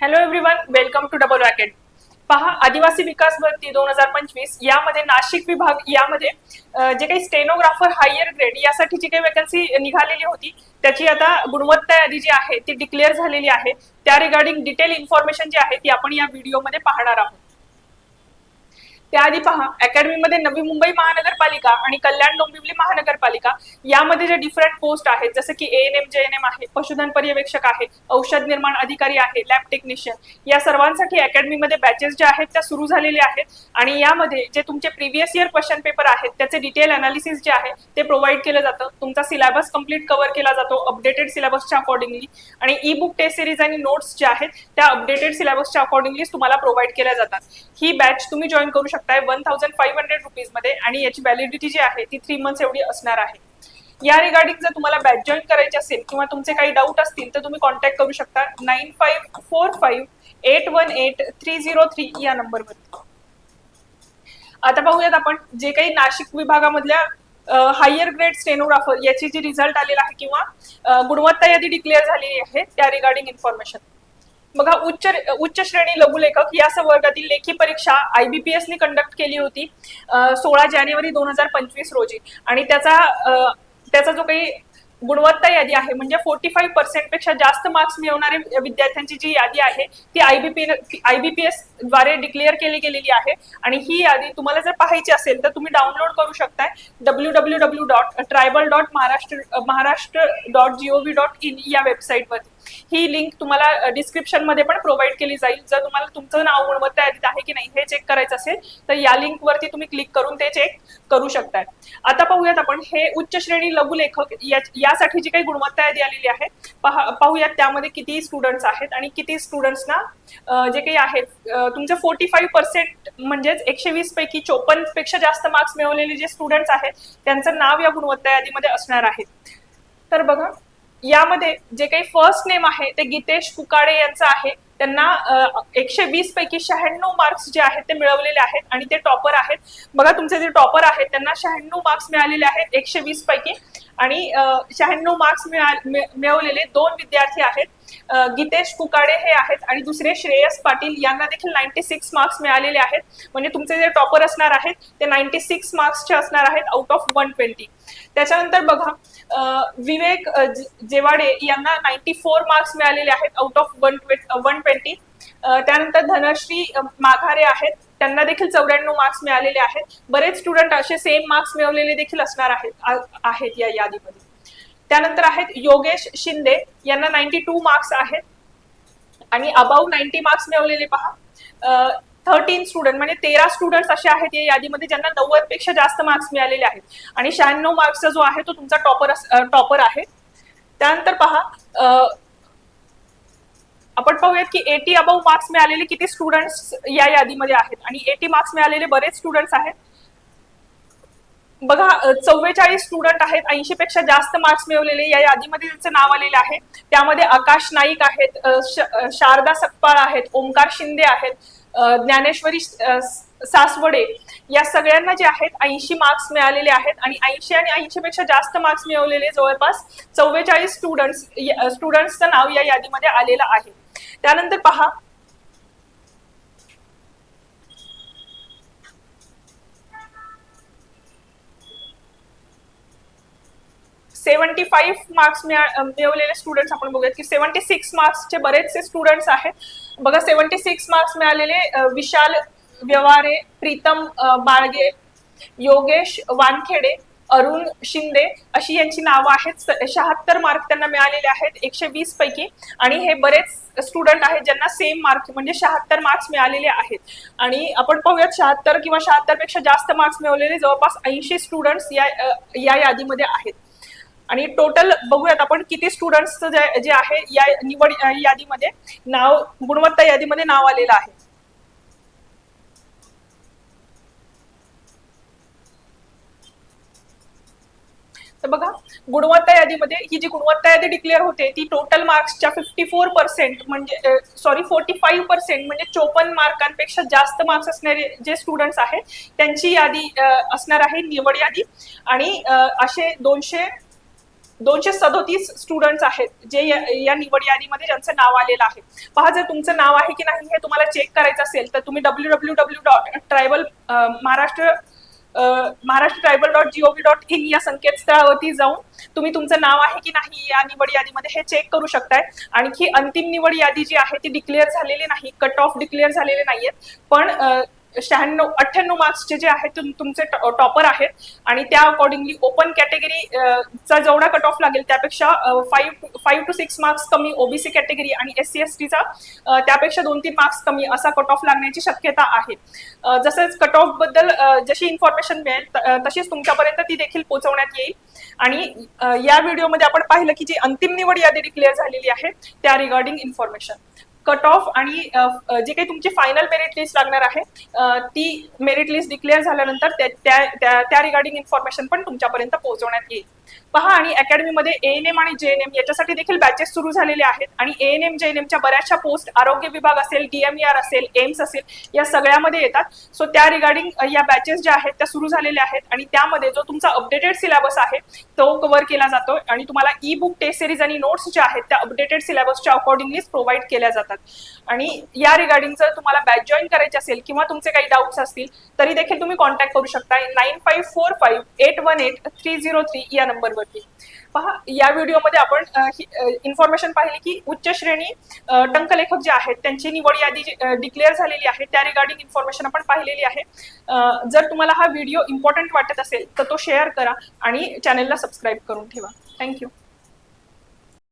Hello everyone welcome to double racket पहा आदिवासी विकास भरती दोन हजार पंचवीस यामध्ये नाशिक विभाग यामध्ये जे काही स्टेनोग्राफर हायर ग्रेड यासाठी जी काही वेकन्सी निघालेली होती त्याची आता गुणवत्ता यादी जी आहे ती डिक्लेअर झालेली आहे. त्या रिगार्डिंग डिटेल इन्फॉर्मेशन जी आहे ती आपण या व्हिडिओमध्ये पाहणार आहोत. त्याआधी पहा अकॅडमीमध्ये नवी मुंबई महानगरपालिका आणि कल्याण डोंबिवली महानगरपालिका यामध्ये जे डिफरंट पोस्ट आहेत जसं की A N M J N M आहे पशुधन पर्यवेक्षक आहे औषध निर्माण अधिकारी आहे लॅब टेक्निशियन या सर्वांसाठी अकॅडमीमध्ये बॅचेस ज्या आहेत त्या सुरू झालेल्या आहेत. आणि यामध्ये जे तुमचे प्रिव्हियस इयर क्वेश्चन पेपर आहेत त्याचे डिटेल अनालिसिस जे आहे ते प्रोव्हाइड केलं जातं. तुमचा सिलेबस कंप्लीट कव्हर केला जातो अपडेटेड सिलेबसच्या अकॉर्डिंगली आणि ई बुक टेस्ट सिरीज आणि नोट्स ज्या आहेत त्या अपडेटेड सिलेबसच्या अकॉर्डिंगली तुम्हाला प्रोव्हाइड केल्या जातात. ही बॅच तुम्ही जॉईन करू शकता. शकताय वन थाउजंड फाईव्ह हंड्रेड रुपीजमध्ये आणि याची व्हॅलिडिटी जी आहे ती थ्री मंथ्स एवढी असणार आहे. या रिगार्डिंग जर तुम्हाला बॅच जॉईन करायची असेल किंवा तुमचे काही डाऊट असतील तर तुम्ही कॉन्टॅक्ट करू शकता nine five four five eight one eight three zero three या नंबरवर आता पाहूयात आपण जे काही नाशिक विभागामधल्या हायर ग्रेड स्टेनोग्राफर याची जी रिझल्ट आलेला आहे किंवा गुणवत्ता यादी डिक्लेअर झालेली आहे त्या रिगार्डिंग इन्फॉर्मेशन बघा उच्च उच्च श्रेणी लघुलेखक या वर्गातील लेखी परीक्षा आयबीपीएसने कंडक्ट केली होती सोळा जानेवारी दोन हजार पंचवीस रोजी. आणि त्याचा त्याचा जो काही गुणवत्ता यादी आहे म्हणजे फोर्टी फाईव्ह पर्सेंटपेक्षा जास्त मार्क्स मिळवणारे विद्यार्थ्यांची जी यादी आहे ती आयबीपी आयबीपीएसद्वारे डिक्लेअर केली गेलेली आहे. आणि ही यादी तुम्हाला जर पाहायची असेल तर तुम्ही डाउनलोड करू शकताय W W W dot tribal dot Maharashtra Maharashtra dot GOV dot in या वेबसाईटवरती ही लिंक तुम्हाला डिस्क्रिप्शनमध्ये पण प्रोव्हाइड केली जाईल. जर तुम्हाला तुमचं नाव गुणवत्ता यादीत आहे की नाही हे चेक करायचं असेल तर या लिंक वरती तुम्ही क्लिक करून ते चेक करू शकताय. आता पाहूयात आपण हे उच्च श्रेणी लघुलेखक यासाठी जी काही गुणवत्ता यादी आलेली आहे पाहूयात त्यामध्ये किती स्टुडंट्स आहेत आणि किती स्टुडंट्सना जे काही आहेत तुमचे फोर्टी फाईव्ह पर्सेंट म्हणजेच एकशे वीस पैकी चोपन्नपेक्षा जास्त मार्क्स मिळवलेले जे स्टुडंट्स आहेत त्यांचं नाव या गुणवत्ता यादीमध्ये असणार आहे. तर बघा यामध्ये जे काही फर्स्ट नेम आहे ते गीतेश कुकाडे यांचं आहे. त्यांना एकशे वीस पैकी शहाण्णव मार्क्स जे आहेत ते मिळवलेले आहेत आणि ते टॉपर आहेत. बघा तुमचे जे टॉपर आहेत त्यांना शहाण्णव मार्क्स मिळालेले आहेत एकशे वीस पैकी. आणि शहाण्णव मार्क्स मिळवलेले दोन विद्यार्थी आहेत. गीतेश कुकाडे हे आहेत आणि दुसरे श्रेयस पाटील यांना देखील नाईन्टी सिक्स मार्क्स मिळालेले आहेत. म्हणजे तुमचे जे टॉपर असणार आहेत ते नाईन्टी सिक्स मार्क्सचे असणार आहेत आउट ऑफ वन ट्वेंटी त्याच्यानंतर बघा विवेक जेवाडे यांना नाईन्टी फोर मार्क्स मिळालेले आहेत out of one one twenty त्यानंतर धनश्री माघारे आहेत. त्यांना देखील चौऱ्याण्णव मार्क्स मिळालेले आहेत. बरेच स्टुडंट असे सेम मार्क्स मिळवलेले देखील असणार आहेत आहेत या यादीमध्ये. त्यानंतर आहेत योगेश शिंदे यांना नाईन्टी टू मार्क्स आहेत. आणि अबाव नाईन्टी मार्क्स मिळवलेले पहा. थर्टीन स्टुडंट म्हणजे तेरा स्टुडंट्स असे आहेत या यादीमध्ये ज्यांना नव्वदपेक्षा जास्त मार्क्स मिळालेले आहेत. आणि शहाण्णव मार्क्सचा जो आहे तो तुमचा टॉपर टॉपर आहे. त्यानंतर पहा आपण पाहूयात की एटी अबाव मार्क्स मिळालेले किती स्टुडंट्स या यादीमध्ये आहेत? आणि एटी मार्क्स मिळालेले बरेच स्टुडंट्स आहेत. बघा चव्वेचाळीस स्टुडंट आहेत ऐंशी पेक्षा जास्त मार्क्स मिळवलेले या यादीमध्ये त्यांचं नाव आलेलं आहे. त्यामध्ये आकाश नाईक आहेत शारदा सकपाळ आहेत ओमकार शिंदे आहेत ज्ञानेश्वरी सासवडे या सगळ्यांना जे आहेत ऐंशी मार्क्स मिळालेले आहेत. आणि ऐंशी आणि ऐंशी पेक्षा जास्त मार्क्स मिळवलेले जवळपास चव्वेचाळीस स्टुडंट्स स्टुडंट्सचं नाव या यादीमध्ये आलेलं आहे. त्यानंतर पहा. सेव्हन्टी फाईव्ह मार्क्स मिळवलेले स्टुडंट्स आपण बघूयात की सेव्हन्टी सिक्स मार्क्सचे बरेचसे स्टुडंट्स आहेत. बघा सेव्हन्टी सिक्स मार्क्स मिळालेले विशाल व्यवहारे प्रीतम बाळगे योगेश वानखेडे अरुण शिंदे अशी यांची नावं आहेत. शहात्तर मार्क त्यांना मिळालेले आहेत एकशे वीस पैकी. आणि हे बरेच स्टुडंट आहेत ज्यांना सेम मार्क म्हणजे शहात्तर मार्क्स मिळालेले आहेत. आणि आपण पाहूयात शहात्तर किंवा शहात्तरपेक्षा जास्त मार्क्स मिळवलेले जवळपास ऐंशी स्टुडंट्स या या यादीमध्ये आहेत. आणि टोटल बघूयात आपण किती स्टुडंट्स जे जे आहे या निवड यादीमध्ये. नाव गुणवत्ता यादीमध्ये नाव आलेलं आहे. तर बघा गुणवत्ता यादीमध्ये ही जी गुणवत्ता यादी डिक्लेअर होते ती टोटल मार्क्सच्या फिफ्टी फोर पर्सेंट म्हणजे सॉरी फोर्टी फाईव्ह पर्सेंट म्हणजे चोपन्न मार्कांपेक्षा जास्त मार्क्स असणारे जे स्टुडंट्स आहेत त्यांची यादी असणार आहे निवड यादी. आणि असे दोनशे दोनशे सदोतीस स्टुडंट्स आहेत जे या या निवड यादीमध्ये ज्यांचं नाव आलेलं आहे. पहा जर तुमचं नाव आहे की नाही हे तुम्हाला चेक करायचं असेल तर तुम्ही W W W dot tribal Maharashtra Maharashtra tribal dot GOV dot in या संकेतस्थळावरती जाऊन तुम्ही तुमचं नाव आहे की नाही या निवड यादीमध्ये हे चेक करू शकताय. आणखी अंतिम निवड यादी जी आहे ती डिक्लेअर झालेली नाही कट ऑफ डिक्लेअर झालेले नाहीयेत. पण शहाण्णव अठ्ठ्याण्णव मार्क्सचे जे आहेत तुम- तुमचे टॉपर आहेत. आणि त्या अकॉर्डिंगली ओपन कॅटेगरी चा जेवढा कट ऑफ लागेल त्यापेक्षा five five two six marks कमी ओबीसी कॅटेगरी आणि एस सी एस टीचा त्यापेक्षा दोन तीन मार्क्स कमी असा कट ऑफ लागण्याची शक्यता आहे. जसंच कट ऑफबद्दल जशी इन्फॉर्मेशन मिळेल तशीच तुमच्यापर्यंत ती देखील पोहोचवण्यात येईल. आणि या व्हिडिओमध्ये आपण पाहिलं की जी अंतिम निवड यादी डिक्लेअर झालेली आहे त्या रिगार्डिंग इन्फॉर्मेशन कट ऑफ आणि जे काही तुमची फायनल मेरिट लिस्ट लागणार आहे ती मेरिट लिस्ट डिक्लेअर झाल्यानंतर त्या- त्या- त्या त्या रिगार्डिंग इन्फॉर्मेशन पण तुमच्यापर्यंत पोहोचवण्यात येईल. पहा आणि अकॅडमीमध्ये एएनएम आणि जेएनएम याच्यासाठी देखील बॅचेस सुरू झालेले आहेत. आणि एएनएम जेएनएमच्या बऱ्याचशा पोस्ट आरोग्य विभाग असेल डीएमईआर असेल एम्स असेल या सगळ्यामध्ये येतात. सो त्या रिगार्डिंग या बॅचेस ज्या आहेत त्या सुरू झालेल्या आहेत. आणि त्यामध्ये जो तुमचा अपडेटेड सिलेबस आहे तो कव्हर केला जातो आणि तुम्हाला ई बुक टेस्ट सिरीज आणि नोट्स ज्या आहेत त्या अपडेटेड सिलेबसच्या अकॉर्डिंगलीच प्रोव्हाइड केल्या जातात. आणि या रिगार्डिंग जर तुम्हाला बॅच जॉईन करायची असेल किंवा तुमचे काही डाऊट्स असतील तरी देखील तुम्ही कॉन्टॅक्ट करू शकता. Nine five four five eight one eight three zero three या नंबरवरती पहा या व्हिडिओमध्ये आपण इन्फॉर्मेशन पाहिली की उच्च श्रेणी टंकलेखक जे आहेत त्यांची निवड यादी डिक्लेअर झालेली आहे त्या रिगार्डिंग इन्फॉर्मेशन आपण पाहिलेली आहे. जर तुम्हाला हा व्हिडिओ इम्पॉर्टंट वाटत असेल तर तो शेअर करा आणि चॅनेलला सबस्क्राईब करून ठेवा. थँक्यू